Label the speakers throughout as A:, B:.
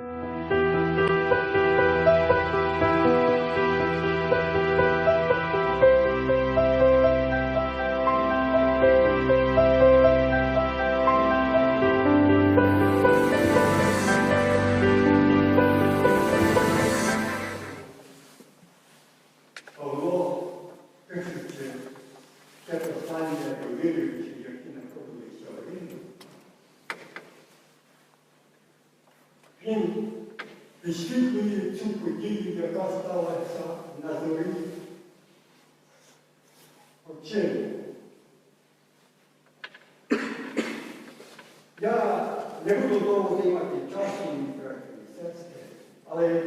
A: thank you вчені. Я не буду довго займати часу і характеристики, але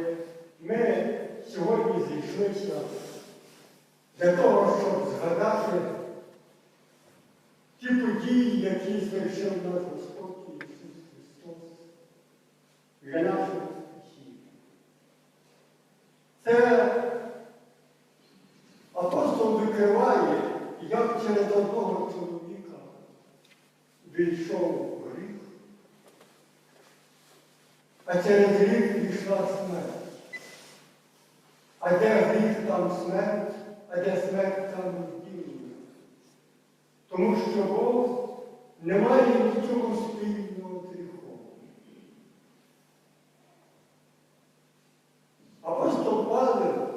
A: ми сьогодні зійшлися для того, щоб згадати ті події, які звершив нас. а через рік пішла смерть. А де гріх там смерть, а де смерть там відділення. Тому що Бог не має нічого спільного з. Апостол Павел,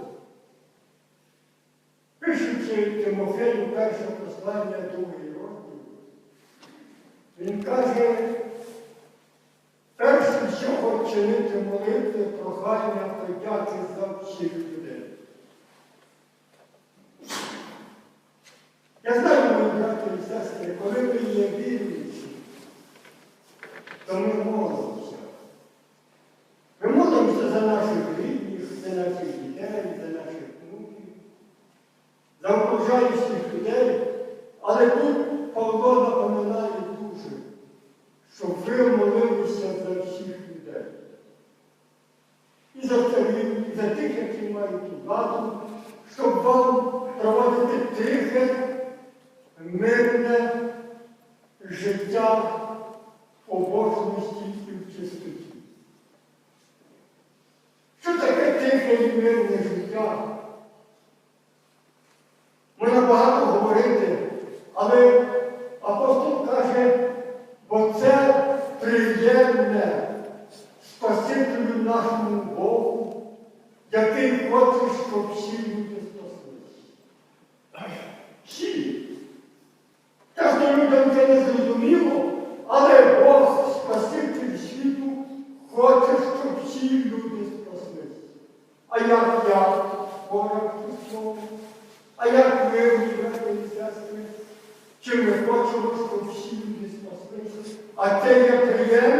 A: пишучи Тимофею перше послання другої роки, він каже, благання та вдячність за всіх людей. Я знаю, мої брати і сестри, коли ми є вільні. życia, pobożności i uczestnictwa. Чи ми хочемо, щоб всі люди спаслися? А те я приєм.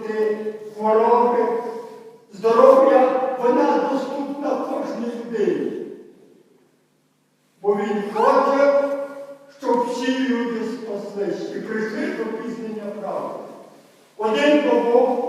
A: бути хвороби. Здоров'я вона доступна кожній людині. Бо він хоче, щоб всі люди спаслися і прийшли до пізнення правди. Один до Бога.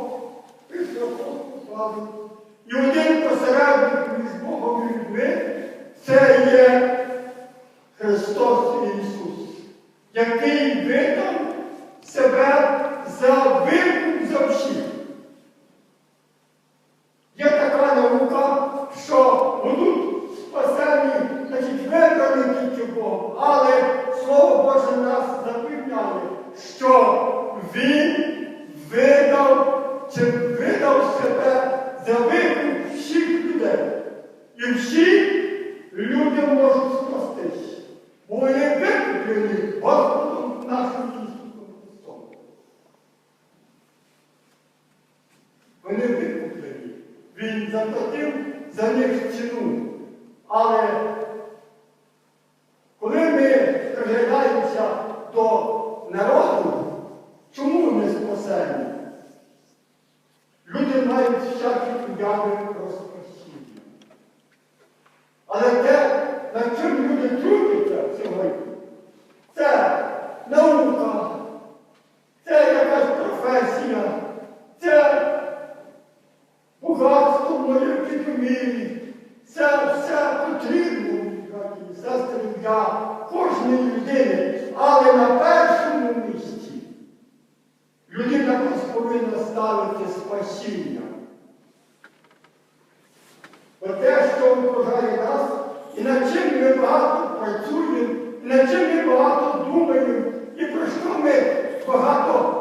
A: Оте, що окружає нас, і над чим ми багато працюємо, над чим ми багато думаємо, і про що ми багато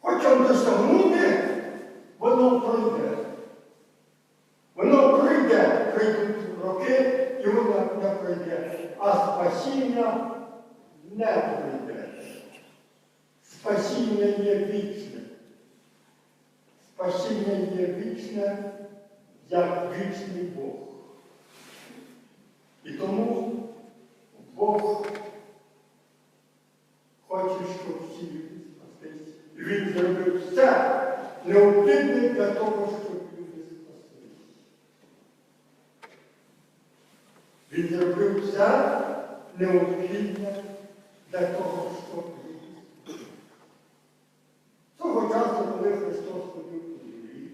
A: хочемо досягнути, воно пройде. Воно пройде, прийдуть роки, і воно не пройде. А спасіння не пройде. Спасіння є вічне. Спасіння є вічне, як вічний Бог. І тому Бог хоче, щоб всі люди спаслись. Він зробив все необхідне для того, щоб люди спаслись. Він зробив все необхідне для того, щоб люди спаслись. Того часу, коли Христос ходив по землі,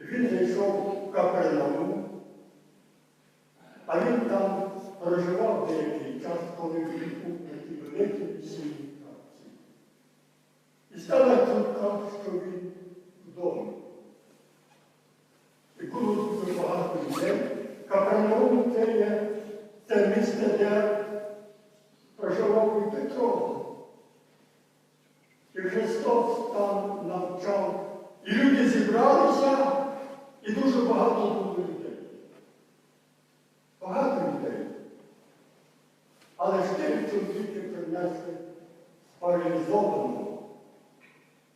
A: він зайшов в Капернаум, а він там проживав деякий час, коли він був на тій великій весільній праці. І стала чутка, що він вдома. І було дуже багато людей. Капернаум це є це місце, де проживав і Петро. І Христос там навчав. І люди зібралися, і дуже багато було людей. Багато людей. Але ж тих чоловіки принесли паралізованого.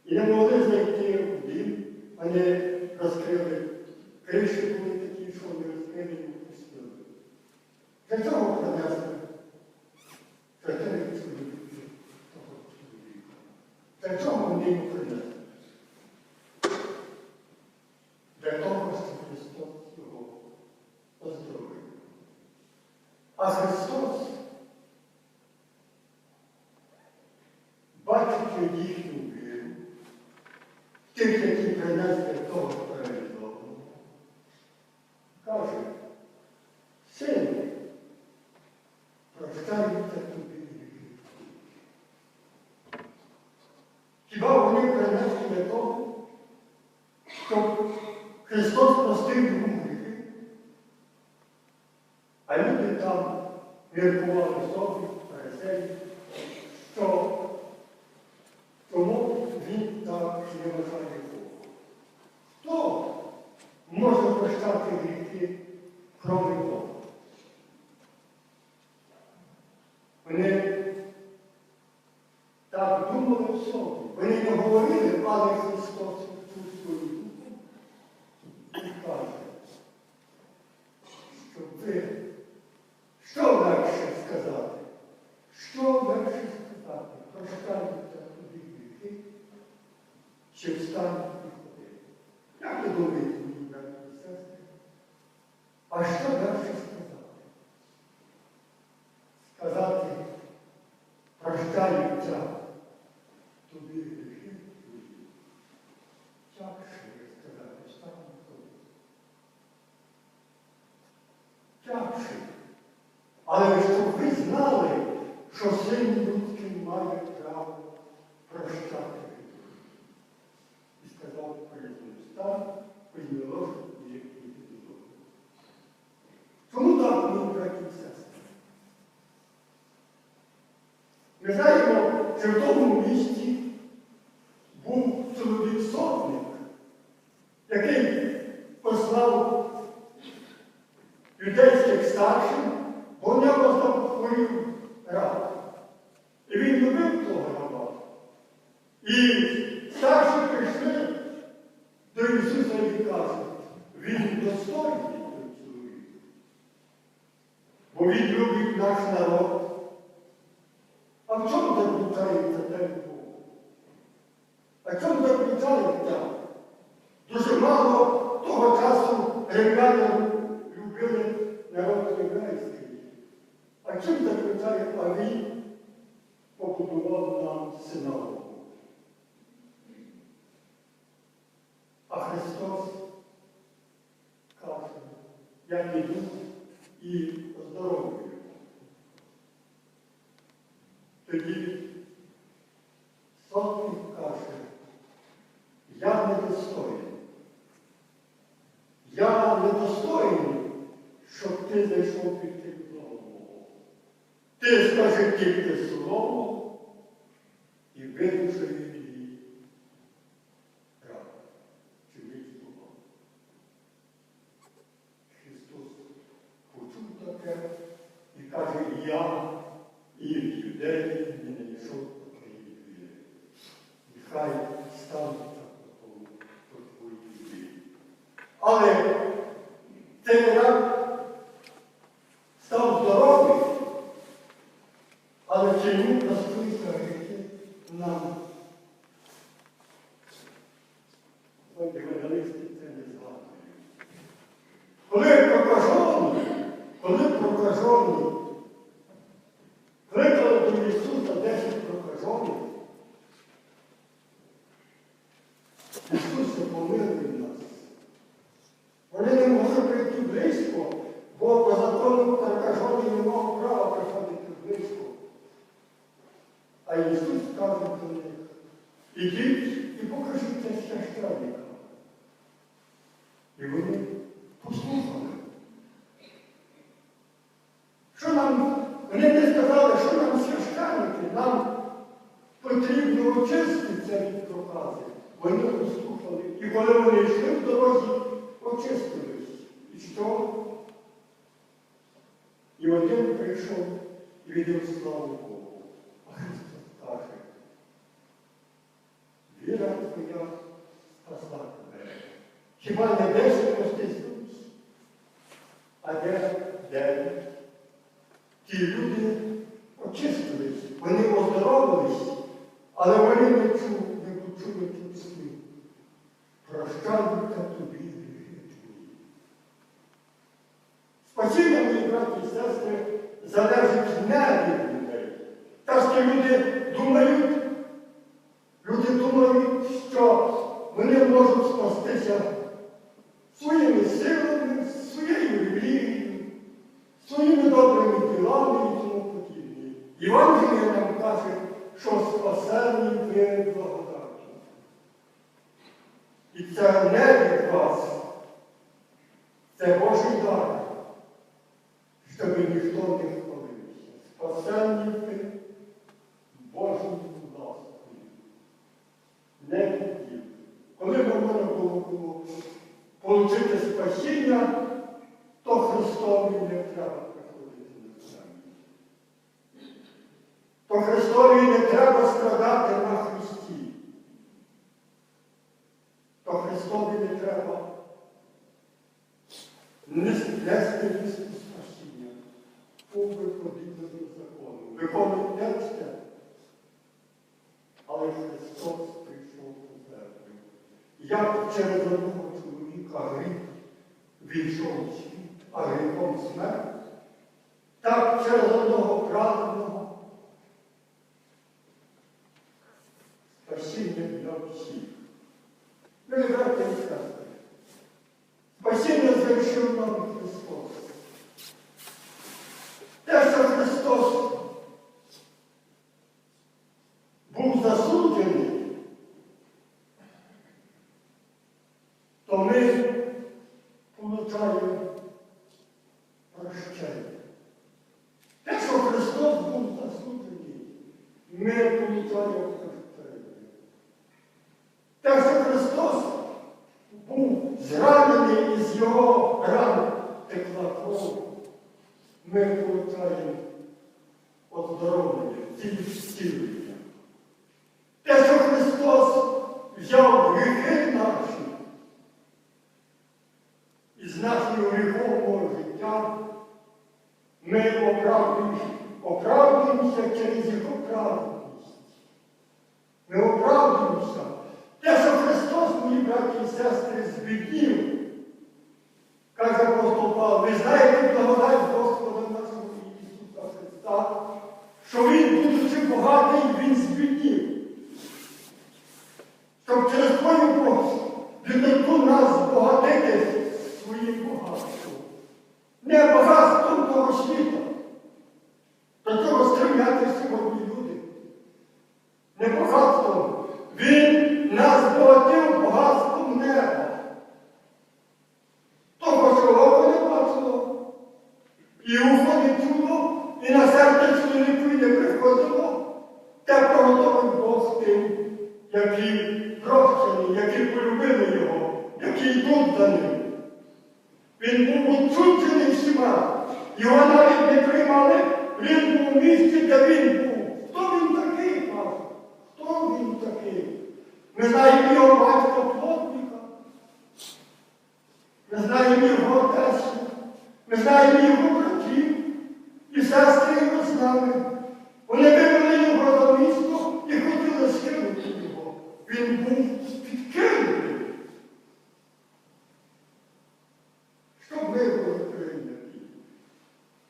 A: І не могли зайти в дім, вони розкрили. Криші були такі, що вони розкрили і впустили. Для чого принесли? Чотири чоловіки того чоловіка. Для чого вони йому принесли? Для того, щоб Христос його оздоровив. А Христос, бачачи їхню віру, тих, які принесли того паралізованого, каже, сину, прощаються тобі гріхи. Хіба вони принесли для того, щоб Христос простив йому гріхи? А люди там міркували собі, фарисеї, що тому він так не вважає Бога. Хто може прощати гріхи, кроме Бога? Вони так думали в собі. Вони не говорили, але Христос цю свою думку і каже, щоб ви, що легше сказати? Що легше сказати? Прощаються тобі гріхи, чи встань і ходи. Як ви думаєте, мої браті і сестри? А що легше сказати? Сказати, прощаються тобі гріхи твої. Тягше сказати, встань і ходи. Тягше. Але щоб ви знали, що син людський має право тобі каже, він достойний чоловік. Бо він любить наш народ. А в чому так вітається те Бог? А в чому так? Дуже мало того часу римляни любили народ єврейський. А чим так вітає Olha, milioane ca să facă. Și mai nebesc prostistul, avea de Те люди очистились, вони оздоровились, але são maravilhosos. відстілюється. Те, що Христос взяв гріхи наші з нашого гріховного життя, ми оправдуємося через його правду. Твою бідноту нас збагатити своїм багатством. Не багатством того світу. До цього стремляться сьогодні люди. Не багатством. Він нас збагатив багатством неба. Того, що око не бачило, і ухо не чуло, і на серце чоловіку не приходило, те приготовив Бог тим, які прощені, які полюбили його, які йдуть за ним. Він був відчуджений всіма. Його навіть не приймали, він був у місті, де він був. Хто він такий, каже? Хто він такий? Ми знаємо його батька плотника. Ми знаємо його отець. Ми знаємо його братів і сестри його з нами. Вони вивели його за місто і хотіли скинути його. Він був підкинутий. Щоб ми були прийняті.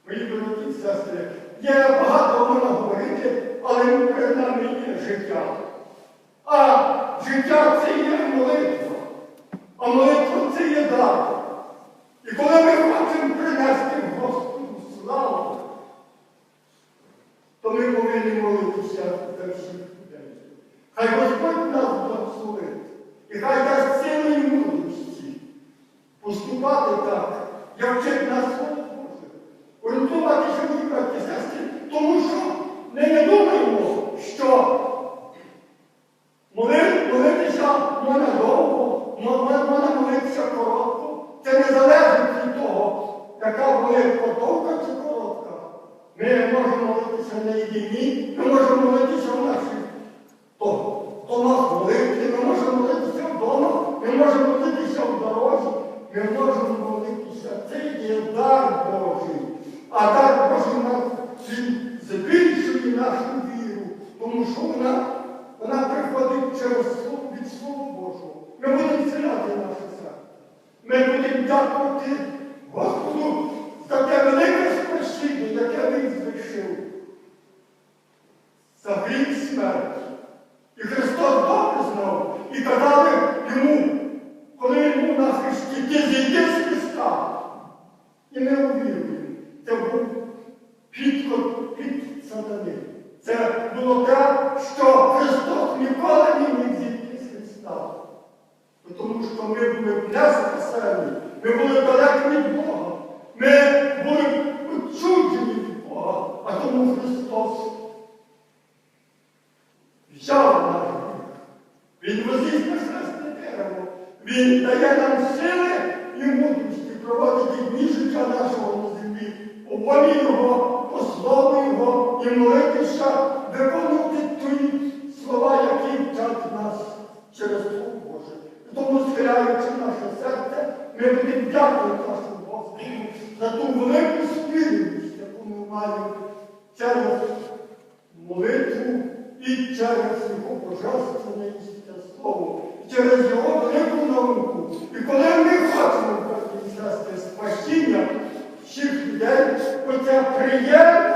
A: Мої браті і сестри, є багато можна говорити, але перед нами є життя. А життя це є молитва. А молитва це є дар. І коли ми хочемо принести Господу славу, то ми повинні молитися за всіх людей. Хай Господь нас благословить. І хай дасть сили і мудрості поступати так, як вчить нас Слово Боже. Орієнтуватися мої браті і сестри, тому що не, не думаємо, що моли- молитися можна довго, мо- мо- можна молитися коротко. Це не залежить від того, яка молитва довга чи коротка. Ми можемо молитися ми можемо молитися в то, домах молитви, ми можемо молитися вдома, ми можемо молитися в дорозі, ми можемо молитися. Це є дар Божий. А дар Божий нас збільшує нашу віру, тому що вона, вона приходить через від Слова Божого. Ми будемо ціляти наше серце. Ми будемо дякувати Господу за те велике спасіння, яке Він звершив. За смерть. І Христос добре знав. І казали йому, коли він був на Христі, ти зійди з Христа. І ми увірили. Це був підкот під сатани. Це було те, що Христос ніколи не міг зійти з Христа. Тому що ми були не спасені, ми були далекі від Бога. Ми були відчуджені від Бога, а тому Христос взяв наш гріх. Він возить на хресне дерево. Він дає нам сили і мудрості проводити дні життя нашого на землі, у волі Його, по слову Його і молитися, виконувати ті слова, які вчать нас через Слово Боже. Тому, схиляючи наше серце, ми будемо дякувати нашому Господу за ту велику спільність, яку ми маємо через молитву і через його божественне істинне слово, і через його велику науку. І коли ми хочемо сестри, спасіння всіх людей, оце приємне